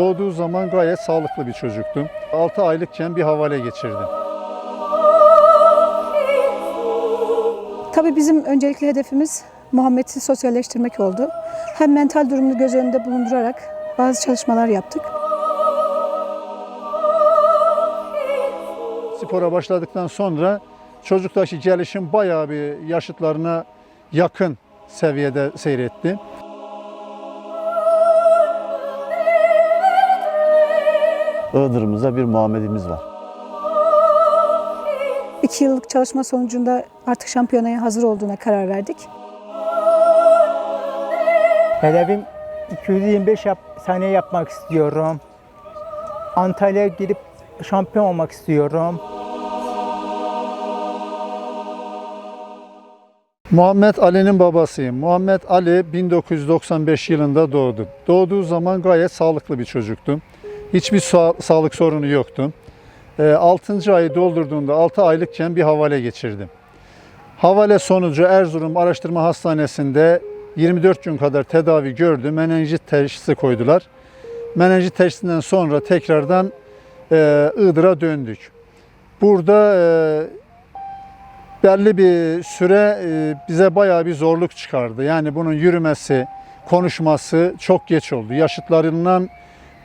Doğduğu zaman gayet sağlıklı bir çocuktu. 6 aylıkken bir havale geçirdi. Tabii bizim öncelikli hedefimiz Muhammed'i sosyalleştirmek oldu. Hem mental durumunu göz önünde bulundurarak bazı çalışmalar yaptık. Spora başladıktan sonra çocuktaki gelişim bayağı bir yaşıtlarına yakın seviyede seyretti. Iğdır'ımızda bir Muhammed'imiz var. İki yıllık çalışma sonucunda artık şampiyonaya hazır olduğuna karar verdik. Hedefim 225 yap, saniye yapmak istiyorum. Antalya'ya gidip şampiyon olmak istiyorum. Muhammed Ali'nin babasıyım. Muhammed Ali 1995 yılında doğdu. Doğduğu zaman gayet sağlıklı bir çocuktu. Hiçbir sa- sağlık sorunu yoktu. 6. ayı doldurduğunda 6 aylıkken bir havale geçirdi. Havale sonucu Erzurum Araştırma Hastanesi'nde 24 gün kadar tedavi gördü. Menenjit teşhisi koydular. Menenjit teşhisinden sonra tekrardan e, Iğdır'a döndük. Burada e, belli bir süre e, bize bayağı bir zorluk çıkardı. Yani bunun yürümesi, konuşması çok geç oldu. Yaşıtlarından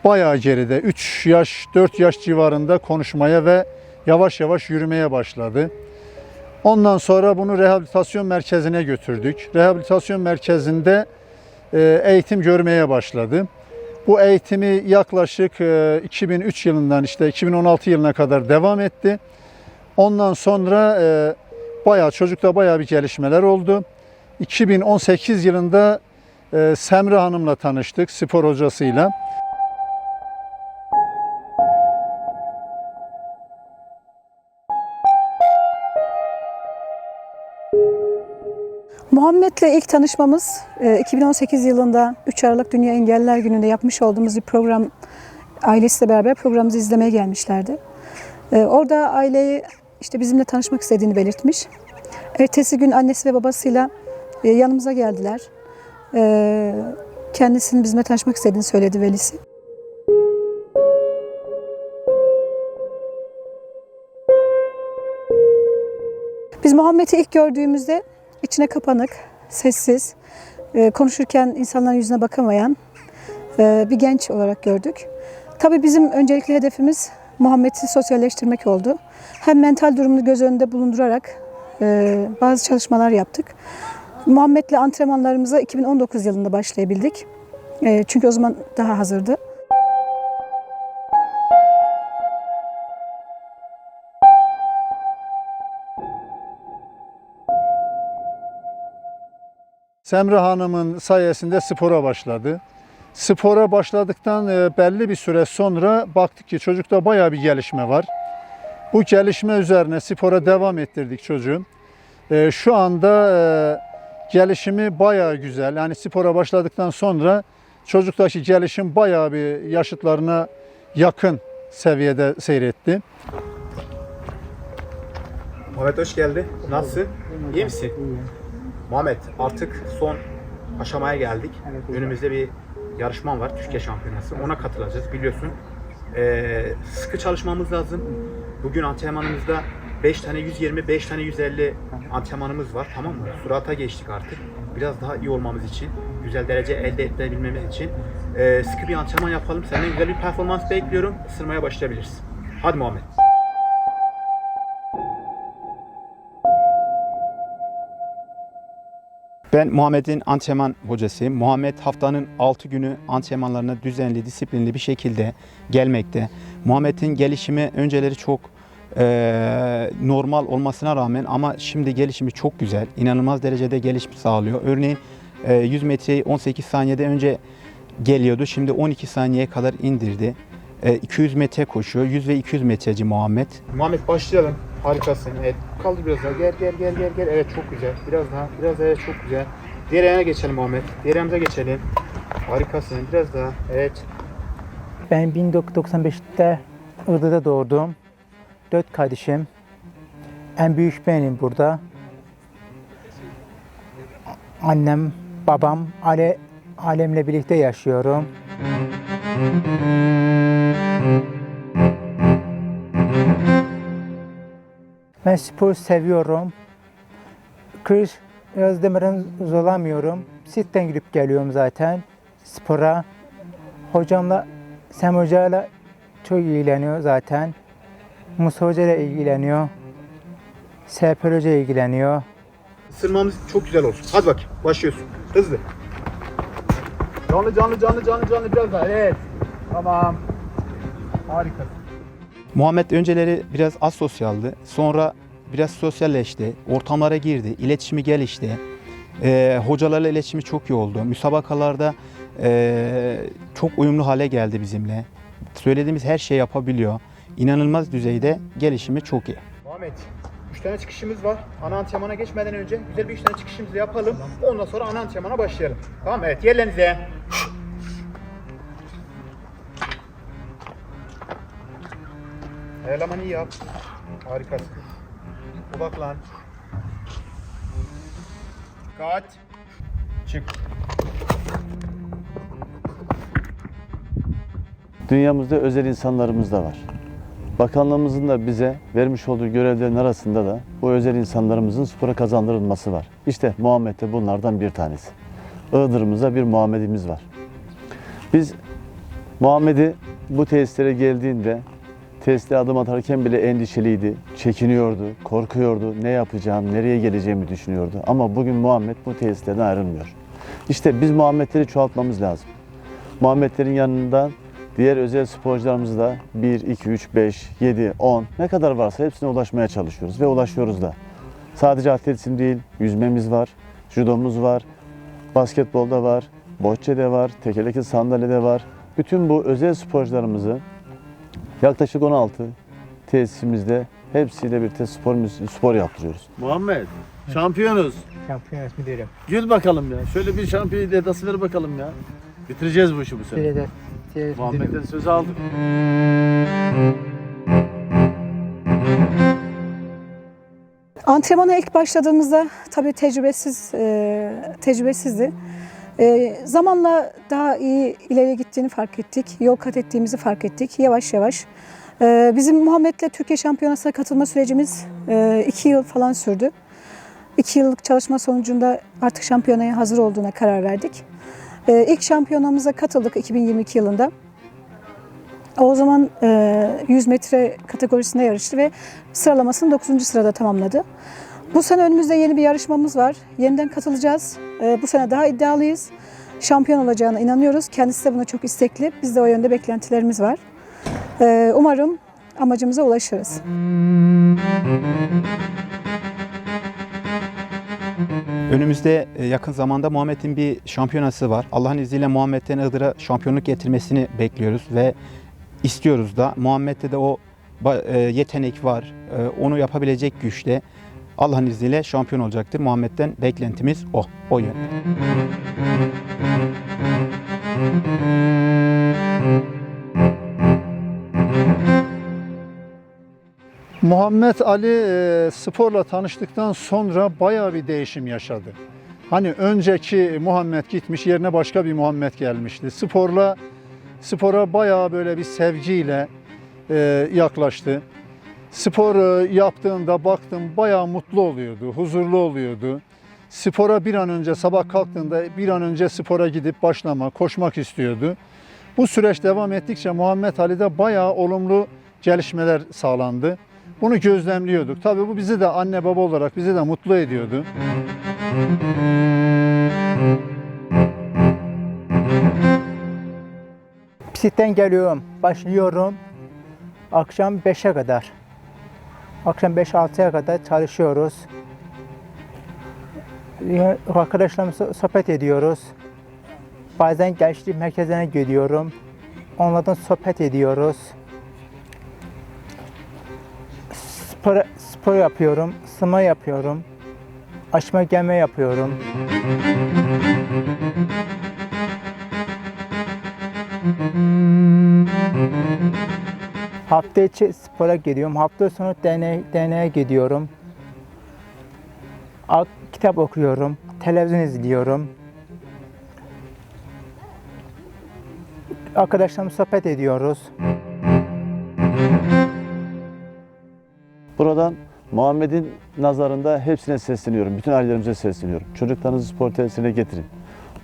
bayağı geride. 3 yaş, 4 yaş civarında konuşmaya ve yavaş yavaş yürümeye başladı. Ondan sonra bunu rehabilitasyon merkezine götürdük. Rehabilitasyon merkezinde e, eğitim görmeye başladı. Bu eğitimi yaklaşık e, 2003 yılından işte 2016 yılına kadar devam etti. Ondan sonra e, bayağı çocukta bayağı bir gelişmeler oldu. 2018 yılında e, Semra Hanım'la tanıştık, spor hocasıyla. Muhammed'le ilk tanışmamız e, 2018 yılında 3 Aralık Dünya Engelliler Günü'nde yapmış olduğumuz bir program ailesiyle beraber programımızı izlemeye gelmişlerdi. E, Orada aileyi işte bizimle tanışmak istediğini belirtmiş. Ertesi gün annesi ve babasıyla e, yanımıza geldiler. E, Kendisinin bizimle tanışmak istediğini söyledi velisi. Biz Muhammed'i ilk gördüğümüzde içine kapanık, sessiz, e, konuşurken insanların yüzüne bakamayan e, bir genç olarak gördük. Tabii bizim öncelikli hedefimiz Muhammed'i sosyalleştirmek oldu. Hem mental durumunu göz önünde bulundurarak e, bazı çalışmalar yaptık. Muhammed'le antrenmanlarımıza 2019 yılında başlayabildik. Çünkü o zaman daha hazırdı. Semra Hanım'ın sayesinde spora başladı. Spora başladıktan e, belli bir süre sonra baktık ki çocukta bayağı bir gelişme var. Bu gelişme üzerine spora devam ettirdik çocuğu. E, Şu anda e, gelişimi bayağı güzel. Yani spora başladıktan sonra çocuktaki gelişim bayağı bir yaşıtlarına yakın seviyede seyretti. Muhammed hoş geldin. Nasılsın? İyi misin? Muhammed artık son aşamaya geldik. Önümüzde bir yarışman var. Türkiye Şampiyonası. Ona katılacağız biliyorsun. Ee, sıkı çalışmamız lazım. Bugün antrenmanımızda 5 tane 120, 5 tane 150 antrenmanımız var. Tamam mı? Surata geçtik artık. Biraz daha iyi olmamız için, güzel derece elde edebilmemiz için ee, sıkı bir antrenman yapalım. Senden güzel bir performans bekliyorum. Isırmaya başlayabiliriz. Hadi Muhammed. Ben Muhammed'in antrenman hocasıyım. Muhammed haftanın 6 günü antrenmanlarına düzenli, disiplinli bir şekilde gelmekte. Muhammed'in gelişimi önceleri çok eee, normal olmasına rağmen ama şimdi gelişimi çok güzel. İnanılmaz derecede gelişim sağlıyor. Örneğin eee, 100 metreyi 18 saniyede önce geliyordu. Şimdi 12 saniyeye kadar indirdi. Eee, 200 metre koşuyor. 100 ve 200 metreci Muhammed. Muhammed başlayalım. Harikasın. Evet. Kaldır biraz daha. Gel gel gel gel gel. Evet çok güzel. Biraz daha. Biraz daha. Evet, çok güzel. Diğer ayağına geçelim Muhammed. Diğer ayağımıza geçelim. Harikasın. Biraz daha. Evet. Ben 1995'te Iğdır'da doğdum. Dört kardeşim. En büyük benim burada. Annem, babam, aile, ailemle birlikte yaşıyorum. Ben spor seviyorum. Kış yaz demeden zorlamıyorum. Sitten gidip geliyorum zaten spora. Hocamla, Sem Hoca'yla çok ilgileniyor zaten. Musa Hoca ile ilgileniyor. Serper Hoca ilgileniyor. Isırmamız çok güzel olsun. Hadi bakayım başlıyorsun. Hızlı. Canlı canlı canlı canlı canlı biraz daha. Evet. Tamam. Harika. Muhammed önceleri biraz asosyaldı. Sonra biraz sosyalleşti. Ortamlara girdi. iletişimi gelişti. Ee, hocalarla iletişimi çok iyi oldu. Müsabakalarda ee, çok uyumlu hale geldi bizimle. Söylediğimiz her şeyi yapabiliyor. İnanılmaz düzeyde gelişimi çok iyi. Muhammed, 3 tane çıkışımız var. Ana antrenmana geçmeden önce güzel bir 3 tane çıkışımızı yapalım. Ondan sonra ana antrenmana başlayalım. Tamam evet yerlerinize. Ayarlamanı iyi yap. Harikasın. Odaklan. Kat. Çık. Dünyamızda özel insanlarımız da var. Bakanlığımızın da bize vermiş olduğu görevlerin arasında da bu özel insanlarımızın spora kazandırılması var. İşte Muhammed de bunlardan bir tanesi. Iğdır'ımızda bir Muhammed'imiz var. Biz Muhammed'i bu tesislere geldiğinde tesislere adım atarken bile endişeliydi, çekiniyordu, korkuyordu, ne yapacağım, nereye geleceğimi düşünüyordu. Ama bugün Muhammed bu tesislerden ayrılmıyor. İşte biz Muhammed'leri çoğaltmamız lazım. Muhammedlerin yanında diğer özel sporcularımız da 1, 2, 3, 5, 7, 10 ne kadar varsa hepsine ulaşmaya çalışıyoruz ve ulaşıyoruz da. Sadece atletizm değil, yüzmemiz var, judomuz var, basketbolda var, bocce'de var, tekerlekli sandalyede var. Bütün bu özel sporcularımızı yaklaşık 16 tesisimizde hepsiyle birlikte spor, spor yaptırıyoruz. Muhammed, şampiyonuz. Şampiyon ismi derim. Gül bakalım ya. Şöyle bir şampiyon edası ver bakalım ya. Bitireceğiz bu işi bu sene. Seyredet. Seyredet Muhammed'den söz aldık. Antrenmana ilk başladığımızda tabii tecrübesiz, e, tecrübesizdi. E, zamanla daha iyi ileri gittiğini fark ettik. Yol kat ettiğimizi fark ettik yavaş yavaş. E, bizim Muhammed'le Türkiye Şampiyonası'na katılma sürecimiz e, iki yıl falan sürdü. İki yıllık çalışma sonucunda artık şampiyonaya hazır olduğuna karar verdik. E, ilk şampiyonamıza katıldık 2022 yılında. O zaman e, 100 metre kategorisinde yarıştı ve sıralamasını 9. sırada tamamladı. Bu sene önümüzde yeni bir yarışmamız var. Yeniden katılacağız. E, bu sene daha iddialıyız. Şampiyon olacağına inanıyoruz. Kendisi de buna çok istekli. Biz de o yönde beklentilerimiz var. E, umarım amacımıza ulaşırız. Önümüzde e, yakın zamanda Muhammed'in bir şampiyonası var. Allah'ın izniyle Muhammed'den Iğdır'a şampiyonluk getirmesini bekliyoruz ve istiyoruz da. Muhammed'de de o e, yetenek var. E, Onu yapabilecek güçte. Allah'ın izniyle şampiyon olacaktır. Muhammed'den beklentimiz o. O yönde. Muhammed Ali e, sporla tanıştıktan sonra bayağı bir değişim yaşadı. Hani önceki Muhammed gitmiş yerine başka bir Muhammed gelmişti. Sporla spora bayağı böyle bir sevgiyle e, yaklaştı. Spor yaptığında baktım bayağı mutlu oluyordu, huzurlu oluyordu. Spora bir an önce sabah kalktığında bir an önce spora gidip başlama, koşmak istiyordu. Bu süreç devam ettikçe Muhammed Ali'de bayağı olumlu gelişmeler sağlandı. Bunu gözlemliyorduk. Tabii bu bizi de anne baba olarak bizi de mutlu ediyordu. Pisten geliyorum, başlıyorum. Akşam 5'e kadar. Akşam 5-6'ya kadar çalışıyoruz. Arkadaşlarımızla sohbet ediyoruz. Bazen gençlik merkezine gidiyorum. Onlardan sohbet ediyoruz. Spor, spor yapıyorum, sıma yapıyorum. Açma gelme yapıyorum. Hafta içi spora gidiyorum. Hafta sonu deney, gidiyorum. Kitap okuyorum. Televizyon izliyorum. Arkadaşlarımla sohbet ediyoruz. Buradan Muhammed'in nazarında hepsine sesleniyorum. Bütün ailelerimize sesleniyorum. Çocuklarınızı spor tesisine getirin.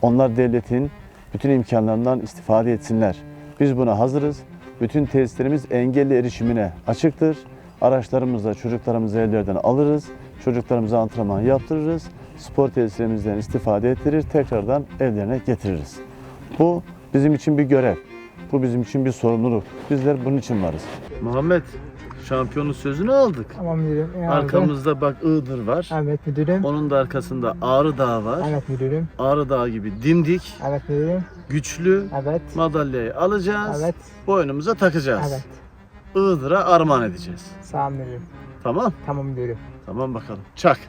Onlar devletin bütün imkanlarından istifade etsinler. Biz buna hazırız. Bütün tesislerimiz engelli erişimine açıktır. Araçlarımızla çocuklarımızı evlerden alırız. Çocuklarımıza antrenman yaptırırız. Spor tesislerimizden istifade ettirir. Tekrardan evlerine getiririz. Bu bizim için bir görev. Bu bizim için bir sorumluluk. Bizler bunun için varız. Muhammed şampiyonun sözünü aldık. Tamam müdürüm. oldu. Arkamızda bak Iğdır var. Evet müdürüm. Onun da arkasında Ağrı Dağı var. Evet müdürüm. Ağrı Dağı gibi dimdik, Evet müdürüm. güçlü Evet. madalyayı alacağız. Evet. Boynumuza takacağız. Evet. Iğdır'a armağan edeceğiz. Sağ ol müdürüm. Tamam? Tamam müdürüm. Tamam bakalım. Çak.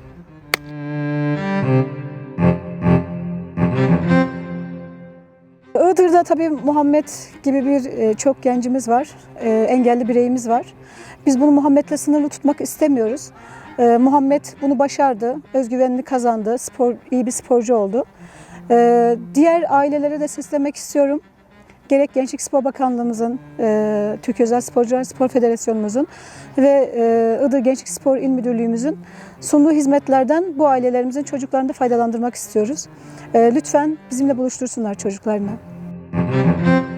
Iğdır'da tabii Muhammed gibi bir e, çok gencimiz var, e, engelli bireyimiz var. Biz bunu Muhammed'le sınırlı tutmak istemiyoruz. E, Muhammed bunu başardı, özgüvenini kazandı, spor iyi bir sporcu oldu. Diğer ailelere de seslemek istiyorum. Gerek Gençlik Spor Bakanlığımızın, Türk Özel Sporcular Spor Federasyonumuzun ve Iğdır Gençlik Spor İl Müdürlüğümüzün sunduğu hizmetlerden bu ailelerimizin çocuklarını da faydalandırmak istiyoruz. Lütfen bizimle buluştursunlar çocuklarını. Mm-hmm.